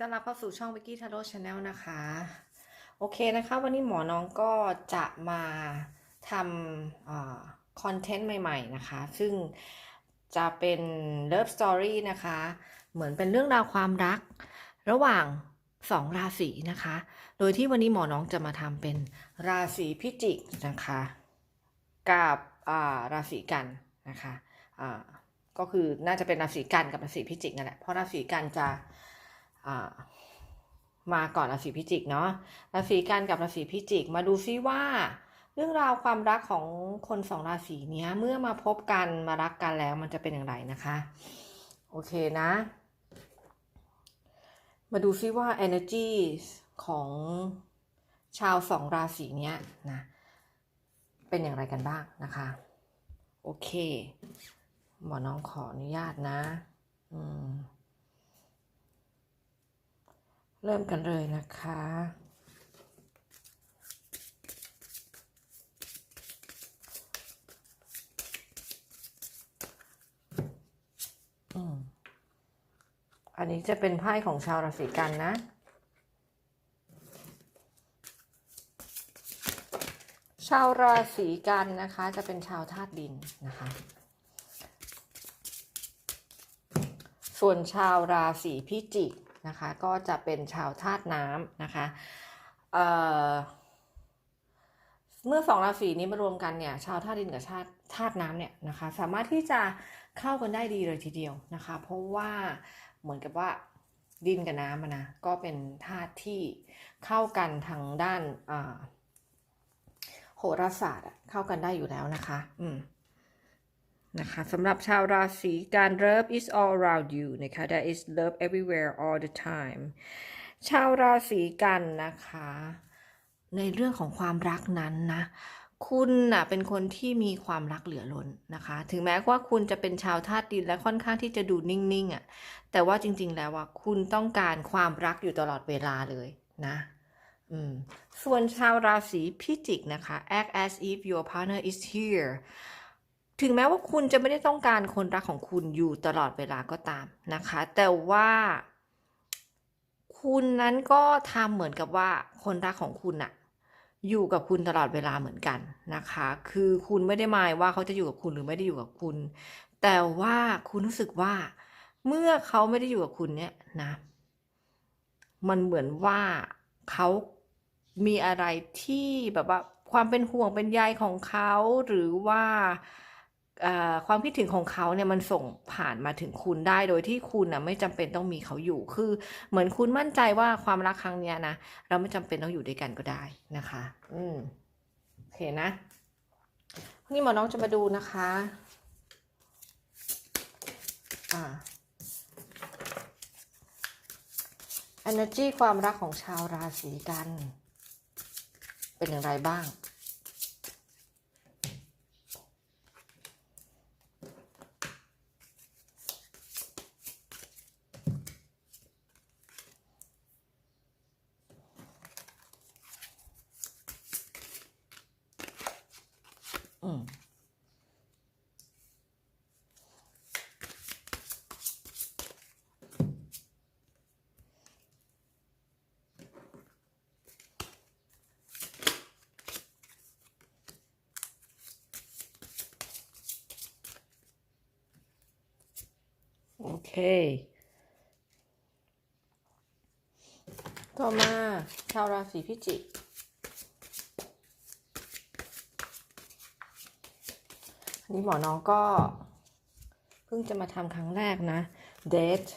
ต้อนรับเข้าสู่ช่อง Vicky Taro Channel นะคะ โอเคนะคะ วันนี้หมอน้องก็จะมาทำคอนเทนต์ใหม่ ๆ นะคะ ซึ่งจะเป็น Love Story นะคะ เหมือนเป็นเรื่องราวความรัก ระหว่างสองราศีนะคะ โดยที่วันนี้หมอน้องจะมาทำเป็นราศีพิจิกนะคะ กับราศีกันนะคะก็คือน่าจะเป็นราศีกันกับราศีพิจิกนั่นแหละเพราะราศีกันจะ มาก่อนราศีพิจิกเนาะราศีกันกับราศีพิจิก มาดูซิว่า เรื่องราวความรักของคนสองราศีเนี้ยเมื่อมาพบกันมารักกันแล้วมันจะเป็นอย่างไรนะคะ โอเคนะ มาดูซิว่า energy ของชาวสองราศีเนี้ยนะเป็นอย่างไรกันบ้างนะคะ โอเค หมอน้องขออนุญาตนะ อืม เริ่มกันเลยนะคะ อันนี้จะเป็นไพ่ของชาวราศีกันนะ ชาวราศีกันนะคะ จะเป็นชาวธาตุดินนะคะ ส่วนชาวราศีพิจิก นะคะ ก็จะเป็นชาวธาตุน้ำนะคะเเมื่อสองราศีนี้มารวมกันเนี่ยชาวธาตุดินกับชาติธาตุน้ำเนี่ยนะคะสามารถที่จะเข้ากันได้ดีเลยทีเดียวนะคะ เพราะว่าเหมือนกับว่าดินกับน้ำนะก็เป็นธาตุที่เข้ากันทางด้านโหราศาสตร์เข้ากันได้อยู่แล้วนะคะ อืม นะคะสำหรับชาวราศีการ love is all around you นะคะ there is love everywhere all the time ชาวราศีกันนะคะ ในเรื่องของความรักนั้นนะ คุณน่ะเป็นคนที่มีความรักเหลือล้นนะคะ ถึงแม้ว่าคุณจะเป็นชาวธาตุดินและค่อนข้างที่จะดูนิ่งๆอะ แต่ว่าจริง ๆ แล้วว่าคุณต้องการความรักอยู่ตลอดเวลาเลยนะอืมส่วนชาวราศีพิจิกนะคะ act as if your partner is here ถึงแม้ว่าคุณจะไม่ได้ต้องการคนรักของคุณอยู่ตลอดเวลาก็ตามนะคะ แต่ว่าคุณนั้นก็ทำเหมือนกับว่าคนรักของคุณอะอยู่กับคุณตลอดเวลาเหมือนกันนะคะ คือคุณไม่ได้หมายว่าเขาจะอยู่กับคุณหรือไม่ได้อยู่กับคุณ แต่ว่าคุณรู้สึกว่า เมื่อเขาไม่ได้อยู่กับคุณเนี่ยนะ มันเหมือนว่าเขามีอะไรที่แบบว่าความเป็นห่วงเป็นใยของเขาหรือว่า ความคิดถึงของเขาเนี่ยมันส่งผ่านมาถึงคุณได้โดยที่คุณนะไม่จำเป็นต้องมีเขาอยู่คือ เหมือนคุณมั่นใจว่าความรักครั้งเนี้ยนะเราไม่จำเป็นต้องอยู่ด้วยกันก็ได้นะคะ อืมโอเคนะวันนี้หมอน้องจะมาดูนะคะ อ่า energy ความรักของชาวราศีกัน เป็นอย่างไรบ้าง โอเคต่อมาชาวราศีพิจิก อันนี้หมอน้องก็ เพิ่งจะมาทำครั้งแรกนะ date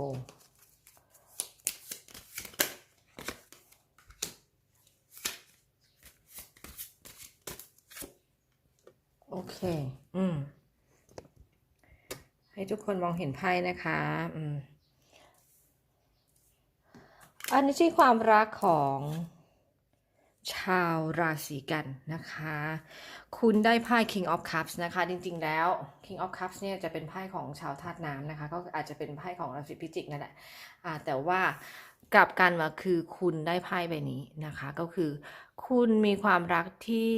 โอ้ โอเค อืม ให้ ทุกคนมองเห็นไพ่นะคะอือันนี้ที่ความรักของชาวราศีกันนะคะ คุณได้ไพ่ King of Cups นะคะ จริงๆแล้ว King of Cups เนี่ยจะเป็นไพ่ของชาวธาตุน้ำนะคะ ก็อาจจะเป็นไพ่ของราศีพิจิกนั่นแหละแต่ว่ากลับกันมาคือคุณได้ไพ่ใบนี้นะคะ ก็คือคุณมีความรักที่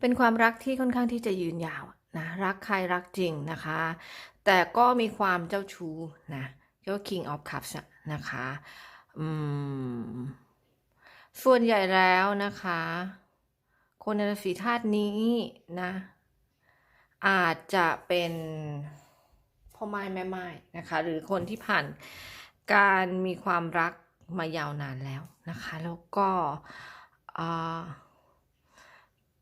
เป็นความรักที่ค่อนข้างที่จะยืนยาว นะรักใครรักจริงนะคะ แต่ก็มีความเจ้าชู้นะก็ King of Cups นะคะอืมส่วนใหญ่แล้วนะคะ คนในราศีธาตุนี้นะ อาจจะเป็นพ่อไม้แม่ไม้นะคะ หรือคนที่ผ่านการมีความรักมายาวนานแล้วนะคะ แล้วก็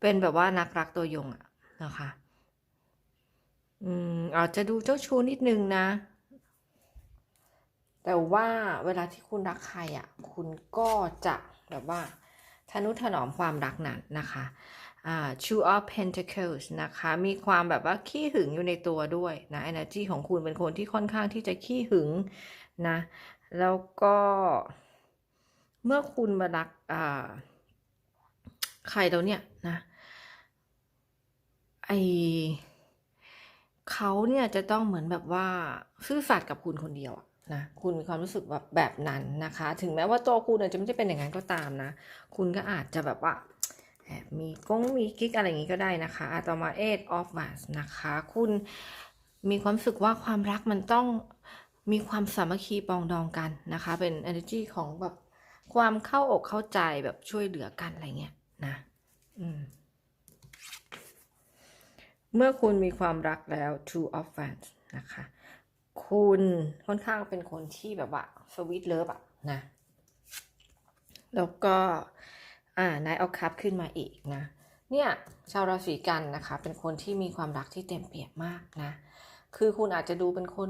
เป็นแบบว่านักรักตัวยงอะนะคะ อืมอาจจะดูเจ้าชู้นิดนึงนะ แต่ว่าเวลาที่คุณรักใครอะ คุณก็จะแบบว่าทนุถนอมความรักนั้นนะคะอ่า Two of Pentacles นะคะ มีความแบบว่าขี้หึงอยู่ในตัวด้วยนะ energy ของคุณเป็นคนที่ค่อนข้างที่จะขี้หึงนะ แล้วก็เมื่อคุณมารักอ่าใครแล้วเนี่ยนะ ไอ เขาเนี่ยจะต้องเหมือนแบบว่าซื่อสัตย์กับคุณคนเดียวนะคุณมีความรู้สึกแบบแบบนั้นนะคะ ถึงแม้ว่าตัวคุณจะไม่ได้เป็นอย่างนั้นก็ตามนะ คุณก็อาจจะแบบว่าแอบมีกงมีกิ๊กอะไรอย่างนี้ก็ได้นะคะต่อมา eight of wands นะคะ คุณมีความรู้สึกว่าความรักมันต้องมีความสามัคคีปองดองกันนะคะ เป็น energy ของแบบความเข้าอกเข้าใจแบบช่วยเหลือกันอะไรเงี้ยนะ อืม เมื่อคุณมีความรักแล้ว two of wands นะคะ คุณค่อนข้างเป็นคนที่แบบว่าสวิตเลิฟอะนะ แล้วก็อ่านายเอาคัพขึ้นมาอีกนะ เนี่ยชาวราศีกันนะคะ เป็นคนที่มีความรักที่เต็มเปี่ยมมากนะ คือคุณอาจจะดูเป็นคน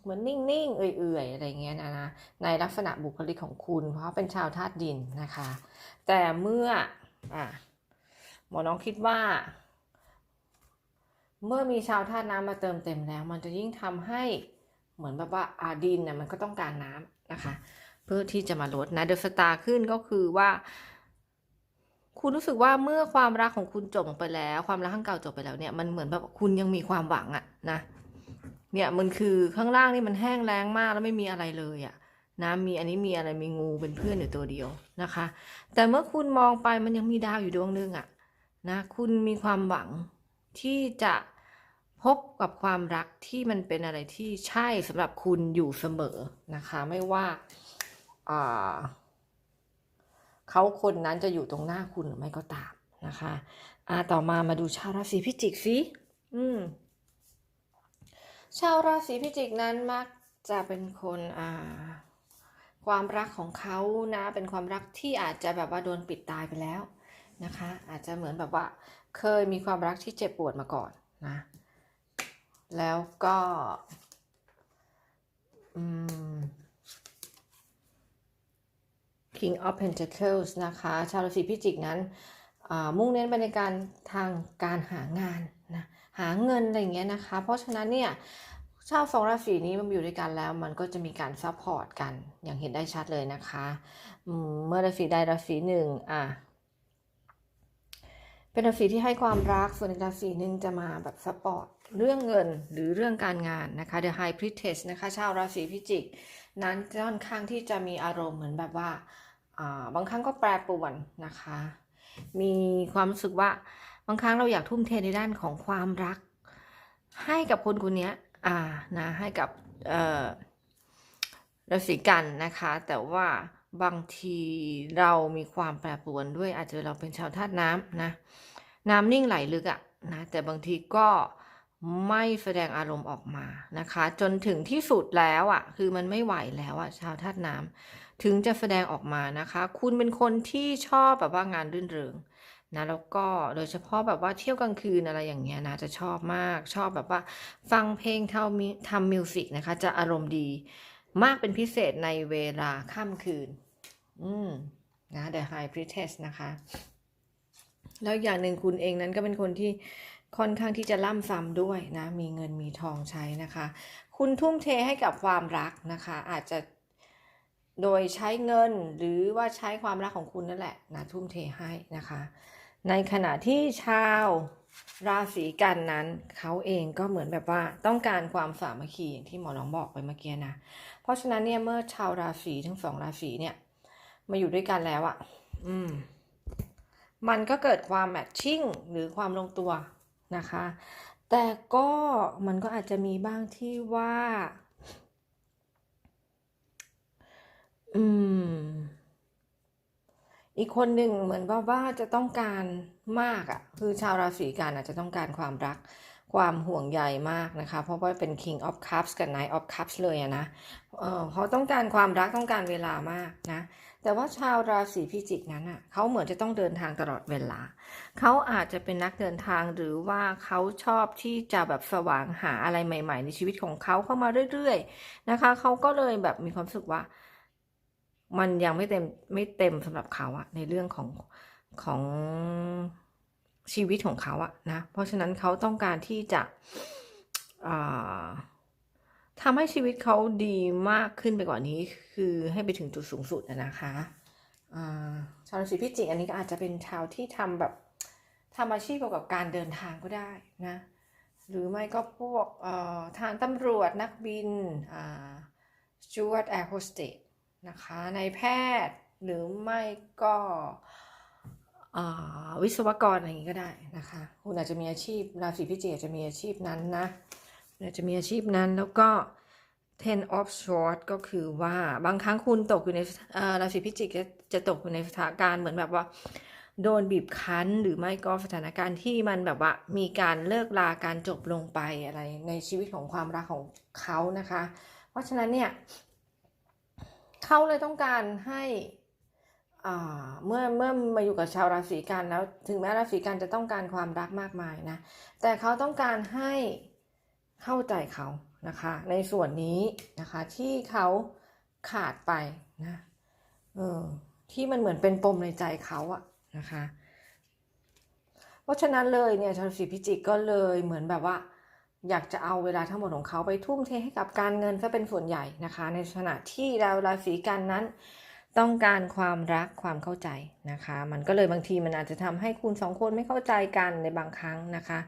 เหมือนนิ่งๆ เอื่อยๆ อะไรเงี้ยนะนะในลักษณะบุคลิกของคุณ เพราะเป็นชาวธาตุดินนะคะ แต่เมื่ออะหมอน้องคิดว่า เมื่อมีชาวธาตุน้ำมาเติมเต็มแล้ว มันจะยิ่งทำให้เหมือนแบบว่าอาดินเนี่ยมันก็ต้องการน้ำนะคะ เพื่อที่จะมาลดนะเดอะสตาร์ขึ้นก็คือว่า คุณรู้สึกว่าเมื่อความรักของคุณจบไปแล้ว ความรักข้างเก่าจบไปแล้วเนี่ยมันเหมือนแบบคุณยังมีความหวังอะนะเนี่ยมันคือข้างล่างนี่มันแห้งแล้งมากแล้วไม่มีอะไรเลยอะนะมีอันนี้มีอะไรมีงูเป็นเพื่อนอยู่ตัวเดียวนะคะ แต่เมื่อคุณมองไปมันยังมีดาวอยู่ดวงนึงอะนะคุณมีความหวัง ที่จะพบกับความรักที่มันเป็นอะไรที่ใช่สำหรับคุณอยู่เสมอนะคะ ไม่ว่าเขาคนนั้นจะอยู่ตรงหน้าคุณหรือไม่ก็ตามนะคะอ่าต่อมามาดูชาวราศีพิจิกสิอืมชาวราศีพิจิกนั้นมักจะเป็นคนอ่าความรักของเขานะ เป็นความรักที่อาจจะแบบว่าโดนปิดตายไปแล้วนะคะ อาจจะเหมือนแบบว่า เคยมีความรักที่เจ็บปวดมาก่อนนะ แล้วก็อืม King of Pentacles นะคะชาวราศีพิจิกนั้นมุ่งเน้นไปในการทางการหางานนะหาเงินอะไรอย่างเงี้ยนะคะ เพราะฉะนั้นเนี่ยชาวสองราศีนี้มันอยู่ด้วยกันแล้ว มันก็จะมีการซัพพอร์ตกันอย่างเห็นได้ชัดเลยนะคะ เมื่อราศีใดราศีหนึ่งอะ เป็นราศีที่ให้ความรัก ส่วนอีกราศีหนึ่งจะมาแบบซัพพอร์ตเรื่องเงินหรือเรื่องการงานนะคะ The High Priestess นะคะชาวราศีพิจิก นั้นค่อนข้างที่จะมีอารมณ์เหมือนแบบว่าบางครั้งก็แปรปรวนนะคะ มีความรู้สึกว่าบางครั้งเราอยากทุ่มเทในด้านของความรัก ให้กับคนคนนี้อ่านะให้กับราศีกันนะคะ แต่ว่า บางทีเรามีความแปรปรวนด้วยอาจจะเราเป็นชาวธาตุน้ำนะ น้ำนิ่งไหลลึกอะนะแต่บางทีก็ไม่แสดงอารมณ์ออกมานะคะ จนถึงที่สุดแล้วอะคือมันไม่ไหวแล้วอะชาวธาตุน้ำถึงจะแสดงออกมานะคะ คุณเป็นคนที่ชอบแบบว่างานรื่นเริงนะแล้วก็โดยเฉพาะแบบว่าเที่ยวกลางคืนอะไรอย่างเงี้ยนะจะชอบมากชอบแบบว่า ฟังเพลงเทำมิทำมิวสิกนะคะ จะอารมณ์ดี มากเป็นพิเศษในเวลาค่ำคืน อืมนะ The High Priestess นะคะ แล้วอย่างหนึ่งคุณเองนั้นก็เป็นคนที่ค่อนข้างที่จะล่ำซ้ำด้วยนะ มีเงินมีทองใช้นะคะ คุณทุ่มเทให้กับความรักนะคะ อาจจะโดยใช้เงินหรือว่าใช้ความรักของคุณนั่นแหละนะทุ่มเทให้นะคะ ในขณะที่ชาวราศีกันนั้นเขาเองก็เหมือนแบบว่าต้องการความสามัคคีอย่างที่หมอน้องบอกไปเมื่อกี้นะ เพราะฉะนั้นเนี่ยเมื่อชาวราศีทั้งสองราศีเนี่ย มาอยู่ด้วยกันแล้วอะอืม มันก็เกิดความแมทชิ่งหรือความลงตัวนะคะ แต่ก็มันก็อาจจะมีบ้างที่ว่า อืม อีกคนหนึ่งเหมือนว่าว่าจะต้องการมากอะ่ะ คือชาวราศีกันอาจจะต้องการความรักความห่วงใยมากนะคะ เพราะว่าเป็น King of Cups กับ Knight of Cups เลยอะนะเออเขาต้องการความรักต้องการเวลามากนะ แต่ว่าชาวราศีพิจิกนั้นอะเขาเหมือนจะต้องเดินทางตลอดเวลา เขาอาจจะเป็นนักเดินทางหรือว่าเขาชอบที่จะแบบสว่างหาอะไรใหม่ ๆ ในชีวิตของเขาเข้ามาเรื่อย ๆ นะคะ เขาก็เลยแบบมีความรู้สึกว่า มันยังไม่เต็มไม่เต็มสำหรับเขาอะในเรื่องของของชีวิตของเขาอะนะ เพราะฉะนั้นเขาต้องการที่จะอ่า ทำให้ชีวิตเขาดีมากขึ้นไปกว่านี้ คือให้ไปถึงจุดสูงสุดอะนะคะชาวราศีพิจิกอันนี้ก็อาจจะเป็นชาวที่ทำแบบทำอาชีพเกี่ยวกับการเดินทางก็ได้นะหรือไม่ก็พวกทางตำรวจนักบินอ่า steward air hostess นะคะในแพทย์หรือไม่ก็วิศวกรอะไรอย่างนี้ก็ได้นะคะ คุณอาจจะมีอาชีพราศีพิจิกจะมีอาชีพนั้นนะ อาจจะมีอาชีพนั้นแล้วก็ ten of short ก็คือว่าบางครั้งคุณตกอยู่ในราศีพิจิกจะจะตกอยู่ในสถานการณ์เหมือนแบบว่า โดนบีบคั้นหรือไม่ก็สถานการณ์ที่มันแบบว่า มีการเลิกลาการจบลงไปอะไรในชีวิตของความรักของเขานะคะ เพราะฉะนั้นเนี่ยเขาเลยต้องการให้เมื่อเมื่อมาอยู่กับชาวราศีกันแล้ว ถึงแม้ราศีกันจะต้องการความรักมากมายนะ แต่เขาต้องการให้ เข้าใจเขานะคะ ในส่วนนี้นะคะที่เขาขาดไปนะเออที่มันเหมือนเป็นปมในใจเขาอะนะคะ เพราะฉะนั้นเลยเนี่ยชาวราศีพิจิกก็เลยเหมือนแบบว่า อยากจะเอาเวลาทั้งหมดของเขาไปทุ่มเทให้กับการเงินซะเป็นส่วนใหญ่นะคะ ในขณะที่ดาวราศีกันนั้น ต้องการความรักความเข้าใจนะคะ มันก็เลยบางทีมันอาจจะทำให้คุณสองคนไม่เข้าใจกันในบางครั้งนะคะ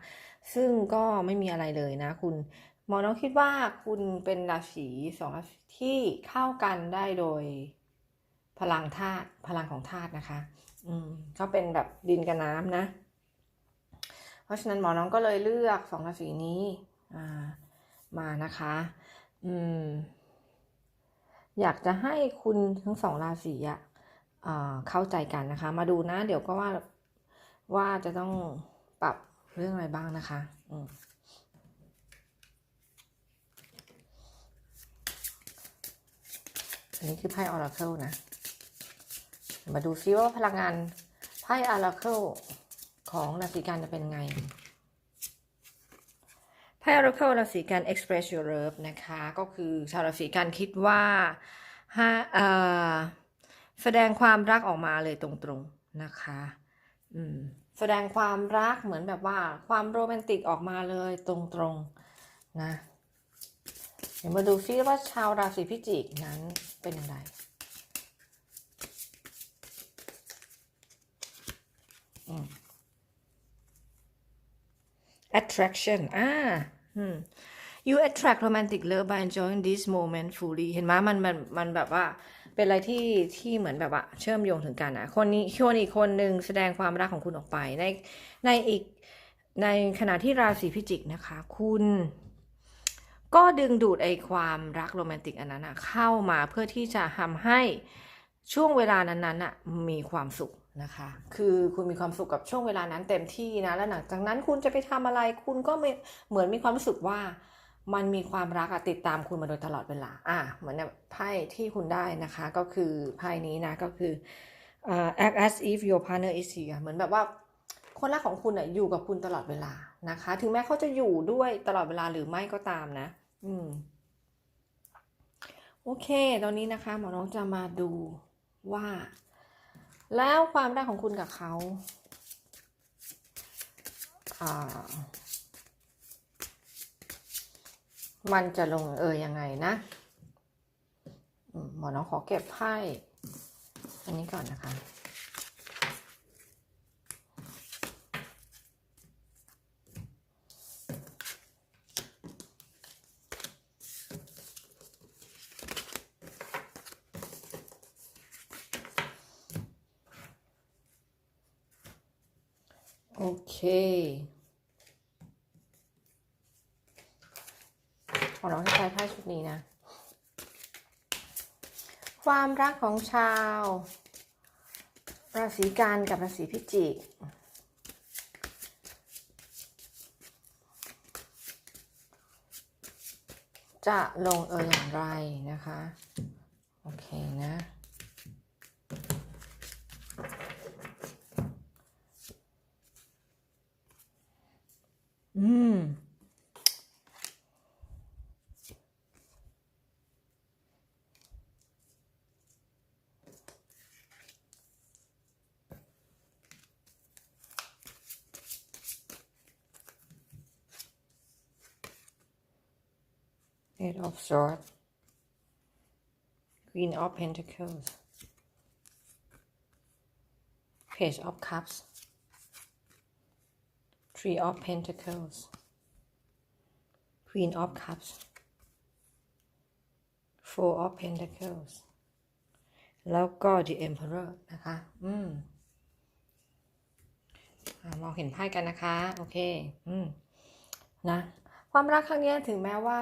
ซึ่งก็ไม่มีอะไรเลยนะคุณหมอน้องคิดว่าคุณเป็นราศีสองราศีที่เข้ากันได้โดยพลังธาตุพลังของธาตุนะคะ อืมก็เป็นแบบดินกับน้ำนะ เพราะฉะนั้นหมอน้องก็เลยเลือกสองราศีนี้อ่ามานะคะ อืม อยากจะให้คุณทั้งสองราศีอะอ่าเข้าใจกันนะคะ มาดูนะ เดี๋ยวก็ว่าว่าจะต้องปรับ เรื่องอะไรบ้างนะคะ อืมอันนี้คือไพ่ Oracle นะ มาดูซิว่าพลังงานไพ่ Oracle ของราศีกันจะเป็นไง ไพ่ Oracle ราศีกัน Express Your Love นะคะ ก็คือชาวราศีกันคิดว่าฮะเอ่อแสดงความรักออกมาเลยตรงๆนะคะ อืม แสดงความรักเหมือนแบบว่าความโรแมนติกออกมาเลยตรงๆนะเดี๋ยวมาดูซิว่าชาวราศีพิจิกนั้นเป็นอย่างไรอืม attraction อ่า you attract romantic love by enjoying this moment fully เห็นไหมมันมันมันแบบว่า เป็นอะไรที่ที่เหมือนแบบว่าเชื่อมโยงถึงกันอะคนนี้คนอีกคนหนึ่งแสดงความรักของคุณออกไปในในอีกในขณะที่ราศีพิจิกนะคะ คุณก็ดึงดูดไอความรักโรแมนติกอันนั้นอะเข้ามาเพื่อที่จะทำให้ช่วงเวลานั้นๆอะมีความสุขนะคะ คือคุณมีความสุขกับช่วงเวลานั้นเต็มที่นะ แล้วหลังจากนั้นคุณจะไปทำอะไร คุณก็เหมือนมีความรู้สึกว่า มันมีความรักติดตามคุณมาโดยตลอดเวลา อะเหมือนไพ่ที่คุณได้นะคะก็คือไพ่นี้นะก็คืออ่า act as if your partner is here เหมือนแบบว่าคนรักของคุณอะอยู่กับคุณตลอดเวลานะคะ ถึงแม้เขาจะอยู่ด้วยตลอดเวลาหรือไม่ก็ตามนะ อืม โอเค ตอนนี้นะคะหมอน้องจะมาดูว่า แล้วความรักของคุณกับเขาอ่า มันจะลงเอยยังไงนะหมอน้องขอเก็บไพ่อันนี้ก่อนนะคะ โอเค ของเราที่ใช้ไพ่ชุดนี้นะ ความรักของชาว ราศีกันกับราศีพิจิกจะลงเอยอย่างไรนะคะ โอเคนะ อืม Eight of Swords, Queen of Pentacles, Page of Cups, Three of Pentacles, Queen of Cups, Four of Pentacles แล้วก็ The Emperor นะคะ อืมมองเห็นไพ่กันนะคะ โอเค อืม นะ ความรักครั้งนี้ถึงแม้ว่า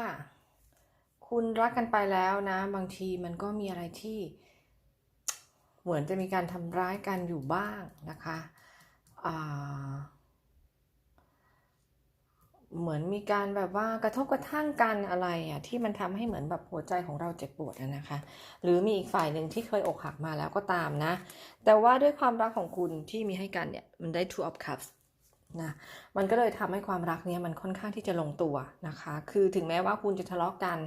คุณรักกันไปแล้วนะ บางทีมันก็มีอะไรที่เหมือนจะมีการทำร้ายกันอยู่บ้างนะคะเหมือนมีการแบบว่ากระทบกระทั่งกันอะไรอะที่มันทำให้เหมือนแบบหัวใจของเราเจ็บปวดนะคะ หรือมีอีกฝ่ายหนึ่งที่เคยอกหักมาแล้วก็ตามนะ แต่ว่าด้วยความรักของคุณที่มีให้กันเนี่ย มันได้ two of cups นะมันก็เลยทำให้ความรักเนี้ยมันค่อนข้างที่จะลงตัวนะคะ คือถึงแม้ว่าคุณจะทะเลาะกัน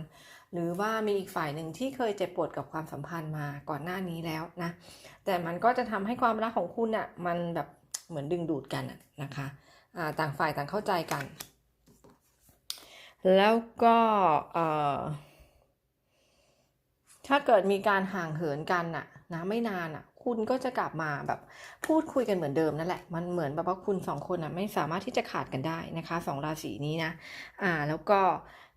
หรือว่ามีอีกฝ่ายหนึ่งที่เคยเจ็บปวดกับความสัมพันธ์มาก่อนหน้านี้แล้วนะ แต่มันก็จะทำให้ความรักของคุณอะ่ะมันแบบเหมือนดึงดูดกันนะคะต่างฝ่ายต่างเข้าใจกัน แล้วก็ถ้าเกิดมีการห่างเหินกันน่ะนะไม่นานอะ คุณก็จะกลับมาแบบพูดคุยกันเหมือนเดิมนั่นแหละ มันเหมือนแบบว่าคุณสองคนอะไม่สามารถที่จะขาดกันได้นะคะสองราศีนี้นะ อ่า แล้วก็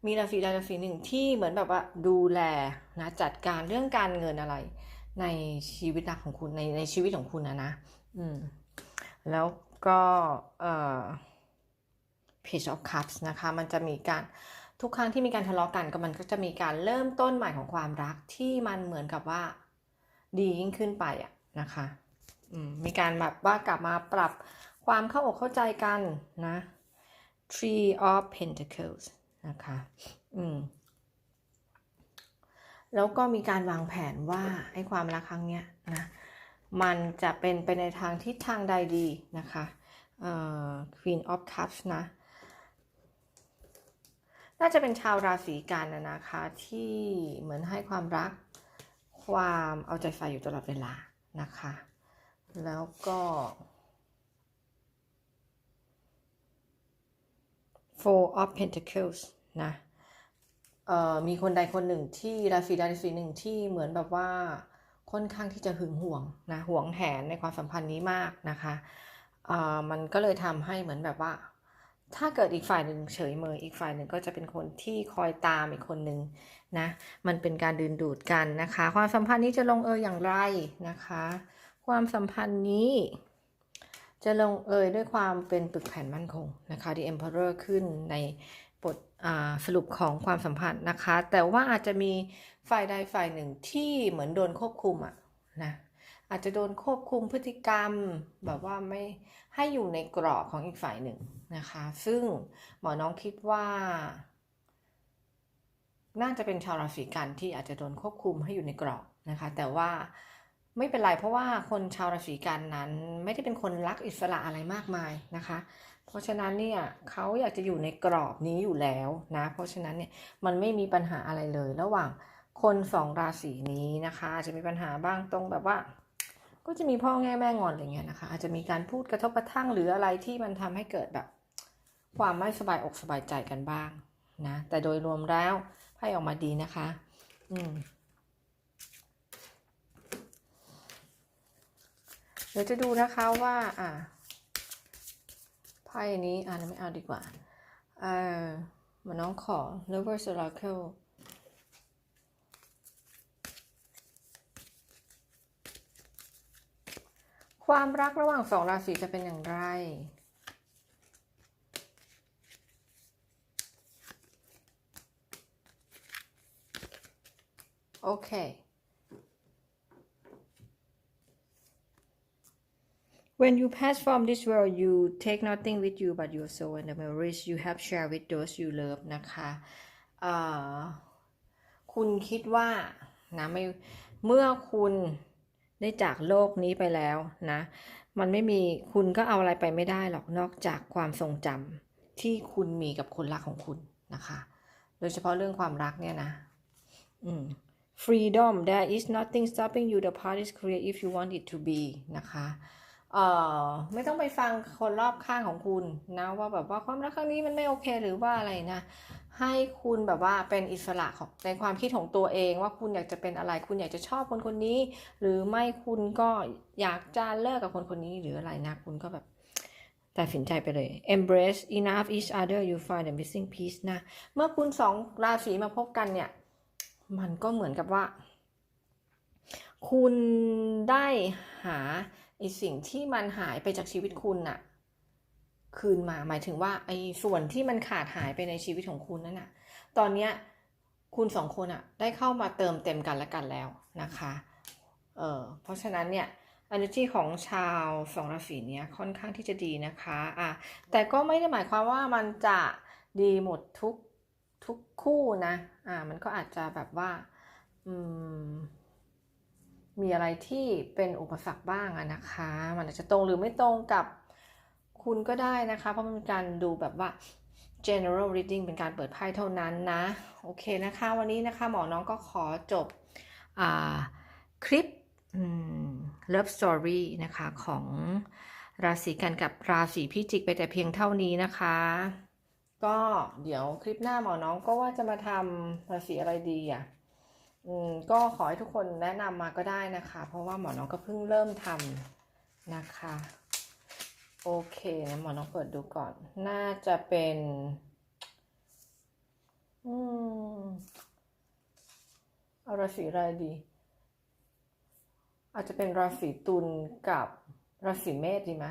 มีราศีใดราศีหนึ่งที่เหมือนแบบว่าดูแลนะจัดการเรื่องการเงินอะไร ในชีวิตรักของคุณในในชีวิตของคุณนะนะ อืม แล้วก็เอ่อ Page of Cups นะคะ มันจะมีการทุกครั้งที่มีการทะเลาะกันก็มันก็จะมีการเริ่มต้นใหม่ของความรักที่มันเหมือนกับว่า ดียิ่งขึ้นไปอะนะคะอืมมีการแบบว่ากลับมาปรับความเข้าอกเข้าใจกันนะ Three of Pentacles นะคะอืมแล้วก็มีการวางแผนว่าไอ้ความรักครั้งเนี้ยนะมันจะเป็นไปในทางทิศทางใดดีนะคะเอ่อ Queen of Cups นะน่าจะเป็นชาวราศีกันนะนะคะ ที่เหมือนให้ความรัก ความเอาใจใส่อยู่ตลอดเวลานะคะ แล้วก็ Four of Pentacles นะเออมีคนใดคนหนึ่งที่ราศีใดราศีหนึ่งที่เหมือนแบบว่าค่อนข้างที่จะหึงหวงนะหวงแหนในความสัมพันธ์นี้มากนะคะเอ่อมันก็เลยทำให้เหมือนแบบว่า ถ้าเกิดอีกฝ่ายหนึ่งเฉยเมยอีกฝ่ายหนึ่งก็จะเป็นคนที่คอยตามอีกคนหนึ่ง นะมันเป็นการดึงดูดกันนะคะ ความสัมพันธ์นี้จะลงเอยอย่างไรนะคะ ความสัมพันธ์นี้จะลงเอยด้วยความเป็นปึกแผ่นมั่นคงนะคะ The Emperor ขึ้นในบทสรุปของความสัมพันธ์นะคะ แต่ว่าอาจจะมีฝ่ายใดฝ่ายหนึ่งที่เหมือนโดนควบคุมอะนะอาจจะโดนควบคุมพฤติกรรมแบบว่าไม่ให้อยู่ในกรอบของอีกฝ่ายหนึ่งนะคะ ซึ่งหมอน้องคิดว่า น่าจะเป็นชาวราศีกันที่อาจจะโดนควบคุมให้อยู่ในกรอบนะคะ แต่ว่าไม่เป็นไรเพราะว่าคนชาวราศีกันนั้น ไม่ได้เป็นคนรักอิสระอะไรมากมายนะคะ เพราะฉะนั้นเนี่ยเขาอยากจะอยู่ในกรอบนี้อยู่แล้วนะ เพราะฉะนั้นเนี่ยมันไม่มีปัญหาอะไรเลย ระหว่างคนสองราศีนี้นะคะอาจจะมีปัญหาบ้างตรงแบบว่า ก็จะมีพ่อแง่แม่งอนอะไรเงี้ยนะคะ อาจจะมีการพูดกระทบกระทั่งหรืออะไรที่มันทำให้เกิดแบบ ความไม่สบายอกสบายใจกันบ้างนะแต่โดยรวมแล้ว พ่ออกมาดีนะคะ อืมเดี๋ยวจะดูนะคะว่า อ่าไพ่นี้อ่านไม่เอาดีกว่าเออมาน้องขอ Lover's Oracle ความรักระหว่างสองราศีจะเป็นอย่างไร โอเค When you pass from this world, you take nothing with you but your soul and the memories you have shared with those you love นะคะเอ่อคุณคิดว่านะไม่เมื่อคุณได้จากโลกนี้ไปแล้วนะ มันไม่มีคุณก็เอาอะไรไปไม่ได้หรอกนอกจากความทรงจำที่คุณมีกับคนรักของคุณนะคะ โดยเฉพาะเรื่องความรักเนี่ยนะ อืม freedom there is nothing stopping you the path is clear if you want it to be นะคะเอ่อไม่ต้องไปฟังคนรอบข้างของคุณนะว่าแบบว่าความรักครั้งนี้มันไม่โอเคหรือว่าอะไรนะ ให้คุณแบบว่าเป็นอิสระของในความคิดของตัวเองว่าคุณอยากจะเป็นอะไร คุณอยากจะชอบคนคนนี้ หรือไม่คุณก็อยากจะเลิกกับคนคนนี้หรืออะไรนะคุณก็แบบตัดสินใจไปเลย embrace enough each other you find the missing piece นะ เมื่อคุณสองราศีมาพบกันเนี่ย มันก็เหมือนกับว่า คุณได้หาไอสิ่งที่มันหายไปจากชีวิตคุณน่ะ คืนมาหมายถึงว่าไอส่วนที่มันขาดหายไปในชีวิตของคุณนั่นน่ะ ตอนเนี้ยคุณสองคนอะได้เข้ามาเติมเต็มกันและกันแล้วนะคะ เออเพราะฉะนั้นเนี่ย energy ของชาวสองราศีเนี้ยค่อนข้างที่จะดีนะคะ อะ แต่ก็ไม่ได้หมายความว่ามันจะดีหมดทุก ทุกคู่นะอ่ามันก็อาจจะแบบว่าอืมมีอะไรที่เป็นอุปสรรคบ้างอะนะคะ มันอาจจะตรงหรือไม่ตรงกับคุณก็ได้นะคะ เพราะมันเป็นการดูแบบว่า general reading เป็นการเปิดไพ่เท่านั้นนะ โอเคนะคะ วันนี้นะคะหมอน้องก็ขอจบอ่าคลิป Love Story นะคะ ของราศีกันกับราศีพิจิกไปแต่เพียงเท่านี้นะคะ ก็เดี๋ยวคลิปหน้าหมอน้องก็ว่าจะมาทำราศีอะไรดีอะอืมก็ขอให้ทุกคนแนะนำมาก็ได้นะคะ เพราะว่าหมอน้องก็เพิ่งเริ่มทำนะคะ โอเคนะหมอน้องเปิดดูก่อน น่าจะเป็น อืมเอาราศีอะไรดี อาจจะเป็นราศีตุลกับราศีเมษดีไหม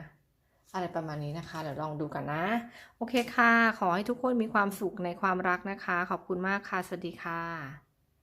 อะไรประมาณนี้นะคะ เดี๋ยวลองดูกันนะ โอเคค่ะ ขอให้ทุกคนมีความสุขในความรักนะคะ ขอบคุณมากค่ะ สวัสดีค่ะ